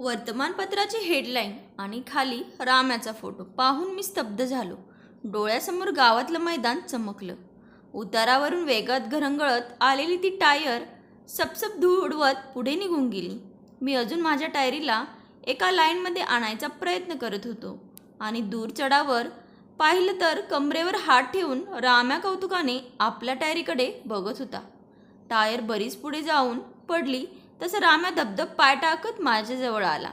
वर्तमानपत्राची headline आणि खाली राम्याचा photo पाहून मी स्तब्ध झालो. डोळ्यासमोर गावातलं मैदान चमकलं. उतारावरून वेगात घरंगळत आलेली ती टायर सपसप धूळ उडवत पुढे निघून गेली. मी अजून माझ्या टायरीला एका लाईनमध्ये आणायचा प्रयत्न करत होतो आणि दूर चढावर पाहिलं तर कमरेवर हात ठेवून राम्या कौतुकाने आपल्या टायरीकडे बघत होता. टायर बरीच पुढे जाऊन पडली तसं राम्या धबधब पाय टाकत माझ्याजवळ आला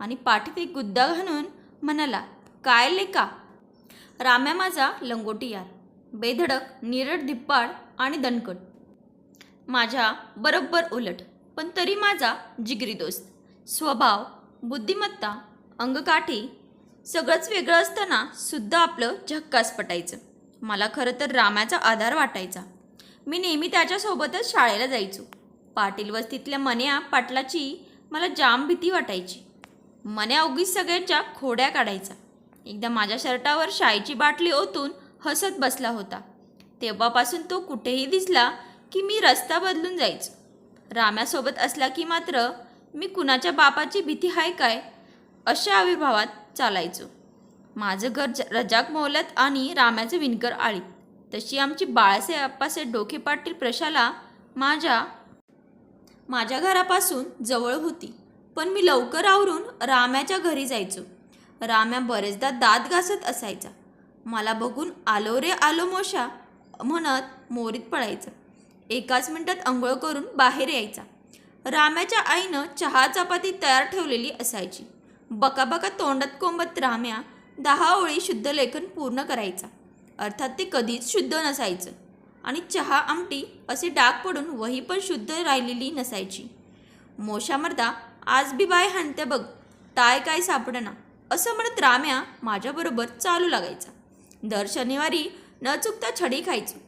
आणि पाठीत एक गुद्दा घालून म्हणाला काय लेका? राम्या माझा लंगोटी यार बेधडक निरड धिप्पाड आणि दणकट. माझ्या बरोबर उलट पण तरी माझा जिगरी दोस्त स्वभाव बुद्धिमत्ता अंगकाठी सगळंच वेगळं असताना सुद्धा आपलं झक्कास पटायचं. मला खरं तर रामाचा आधार वाटायचा. मी नेहमी त्याच्यासोबतच शाळेला जायचो. पाटील वस्तीतल्या मन्या पाटलाची मला जाम भीती वाटायची. मन्या उगीच सगळ्यांच्या खोड्या काढायचा. एकदा माझ्या शर्टावर शाईची बाटली ओतून हसत बसला होता. तेव्हापासून तो कुठेही दिसला की मी रस्ता बदलून जायचो. राम्यासोबत असला की मात्र मी कुणाच्या बापाची भीती आहे काय अशा आविर्भावात चालायचो. माझं घर ज- रजाक मोलत आणि राम्याचं विणकर आळीत. तशी आमची बाळासाहेब अप्पासाहेब डोके पाटील प्रशाला माझ्या माझ्या घरापासून जवळ होती. पण मी लवकर आवरून राम्याच्या घरी जायचो. राम्या बरेचदा दात घासत असायचा. मला बघून आलो रे आलो मोशा म्हणत मोरीत पळायचं एकाच मिनटात आंघोळ करून बाहेर यायचा. राम्याच्या आईनं चहा चपाती तयार ठेवलेली असायची. बकाबका तोंडात कोंबत राम्या दहा ओळी शुद्ध लेखन पूर्ण करायचा. अर्थात ते कधीच शुद्ध नसायचं. आणि चहा आमटी असे डाग पडून वही पण शुद्ध राहिलेली नसायची. मोशा मर्दा आज बी बाय हाणते बघ ताय काय सापडना असं म्हणत राम्या माझ्याबरोबर चालू लागायचा. दर शनिवारी न चुकता छडी खायचो.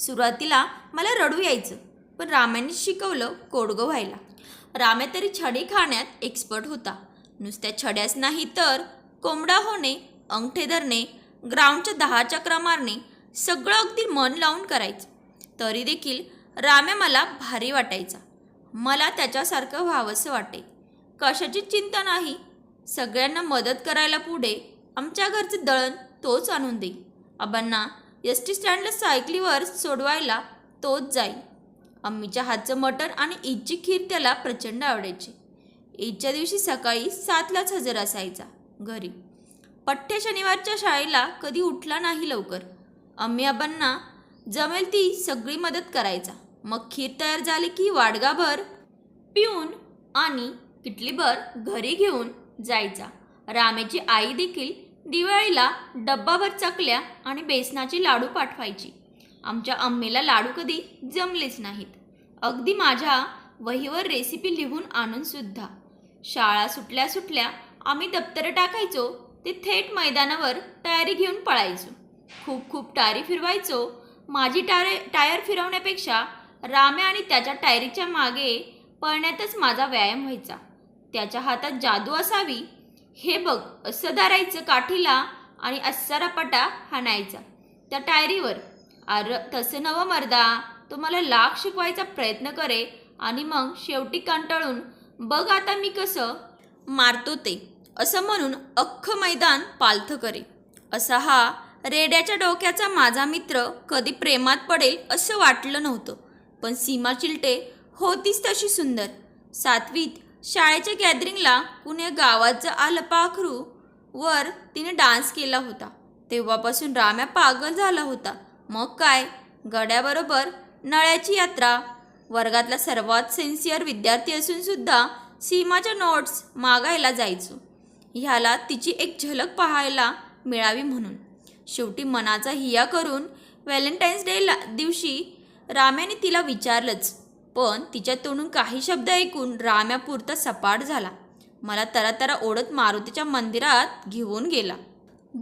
सुरुवातीला मला रडू यायचं पण राम्याने शिकवलं कोडगं व्हायला. राम्या तरी छडी खाण्यात एक्सपर्ट होता. नुसत्या छड्याच नाही तर कोंबडा होणे अंगठे धरणे ग्राउंडच्या दहा चक्रा मारणे सगळं अगदी मन लावून करायचं. तरी देखील राम्या मला भारी वाटायचा. मला त्याच्यासारखं व्हावंसं वाटे. कशाची चिंता नाही. सगळ्यांना मदत करायला पुढे आमच्या घरचं दळण तोच आणून देई आबांना एस टी स्टँडला सायकलीवर सोडवायला तोच जाई अम्मीच्या हातचं मटण आणि ईदची खीर त्याला प्रचंड आवडायची. ईदच्या दिवशी सकाळी सातलाच हजर असायचा घरी. पठ्ठ्या शनिवारच्या शाळेला कधी उठला नाही लवकर. अम्मी जमेल ती सगळी मदत करायचा. मग खीर तयार झाली की वाडगाभर पिऊन आणि किटलीभर घरी घेऊन जायचा. रामेची आई देखील दिवाळीला डब्बाभर चकल्या आणि बेसनाचे लाडू पाठवायची. आमच्या अम्मीला लाडू कधी जमलेच नाहीत. अगदी माझ्या वहीवर रेसिपी लिहून आणून सुद्धा. शाळा सुटल्या सुटल्या आम्ही दप्तरं टाकायचो ते थेट मैदानावर तयारी घेऊन पळायचो. खूप खूप टायरी फिरवायचो. माझी टायर टायर फिरवण्यापेक्षा राम्या आणि त्याच्या टायरीच्या मागे पळण्यातच माझा व्यायाम व्हायचा. त्याच्या हातात जादू असावी. हे बघ असं धरायचं काठीला आणि अस्सारापटा हाणायचा. त्या टायरीवर अर तसं नवं मर्दा तो मला लाख शिकवायचा प्रयत्न करे आणि मग शेवटी कंटाळून बघ आता मी कसं मारतो ते असं म्हणून अख्खं मैदान पालथं करे. असा हा रेड्याच्या डोक्याचा माझा मित्र कधी प्रेमात पडेल असं वाटलं नव्हतं. पण सीमा चिलटे होतीच तशी सुंदर. सातवीत शाळेच्या गॅदरिंगला कुण्या गावाचं आलं पाखरू वर तिने डान्स केला होता. तेव्हापासून राम्या पागल झाला होता. मग काय? गड्याबरोबर नळ्याची यात्रा. वर्गातला सर्वात सिन्सिअर विद्यार्थी असून सुद्धा सीमाच्या नोट्स मागायला जायचो. ह्याला तिची एक झलक पाहायला मिळावी म्हणून. शेवटी मनाचा हिया करून व्हॅलेंटाईन्स डेला दिवशी राम्याने तिला विचारलंच. पण तिच्या तोंडून काही शब्द ऐकून राम्यापुरता सपाट झाला. मला तरातरा ओढत मारुतीच्या मंदिरात घेऊन गेला.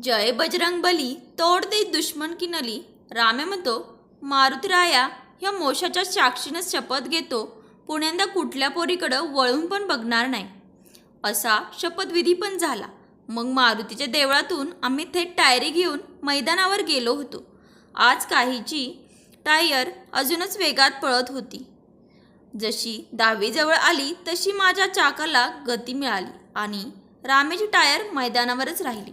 जय बजरंग बली तोड दे दुश्मन की नली राम्या म्हणतो मारुतीराया ह्या मोशाच्या साक्षीनं शपथ घेतो. पुण्यांदा कुठल्या पोरीकडं वळून पण बघणार नाही. असा शपथविधी पण झाला. मग मारुतीच्या देवळातून आम्ही थेट टायरी घेऊन मैदानावर गेलो होतो. आज काहीची टायर अजूनच वेगात पळत होती. जशी दहावीजवळ आली तशी माझ्या चाकाला गती मिळाली आणि रामेची टायर मैदानावरच राहिली.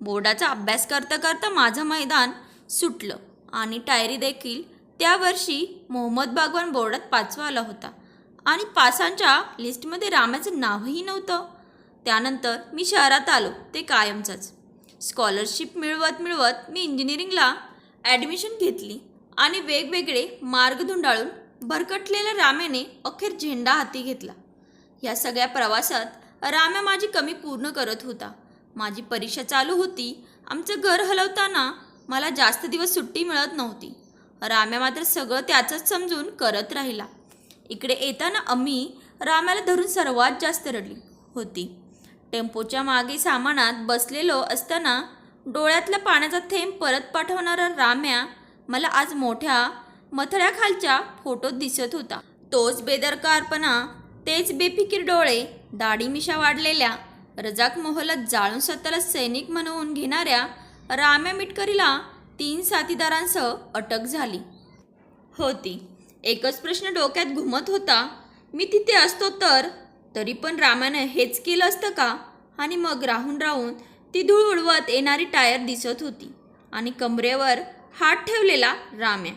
बोर्डाचा अभ्यास करता करता माझं मैदान सुटलं आणि टायरी देखील त्या वर्षी मोहम्मद बागवान बोर्डात पाचवा आला होता आणि पासांच्या लिस्टमध्ये रामाचं नावही नव्हतं. त्यानंतर मी शहरात आलो ते कायमचंच. स्कॉलरशिप मिळवत मिळवत मी इंजिनिअरिंगला ॲडमिशन घेतली आणि वेगवेगळे मार्ग धुंडाळून भरकटलेल्या रामेने अखेर झेंडा हाती घेतला. या सगळ्या प्रवासात राम्या माझी कमी पूर्ण करत होता. माझी परीक्षा चालू होती. आमचं घर हलवताना मला जास्त दिवस सुट्टी मिळत नव्हती. राम्या मात्र सगळं त्याचंच समजून करत राहिला. इकडे येताना आम्ही राम्याला धरून सर्वात जास्त रडली होती. टेम्पोच्या मागे सामानात बसलेलो असताना डोळ्यातल्या पाण्याचा थेंब परत पाठवणारा राम्या मला आज मोठ्या मथळ्याखालच्या फोटोत दिसत होता. तोच बेदरकारपणा तेच बेफिकीर डोळे दाढीमिशा वाढलेल्या रजाक मोहलत जाळून स्वतःला सैनिक म्हणवून घेणाऱ्या राम्या मिटकरीला तीन साथीदारांसह अटक झाली. होती. एकच प्रश्न डोक्यात घुमत होता मी तिथे असतो तर? तरी पण रामानं हेच केलं असतं का? आणि मग राहून राहून ती धूळ उडवत येणारी टायर दिसत होती आणि कमरेवर हात ठेवलेला राम्या.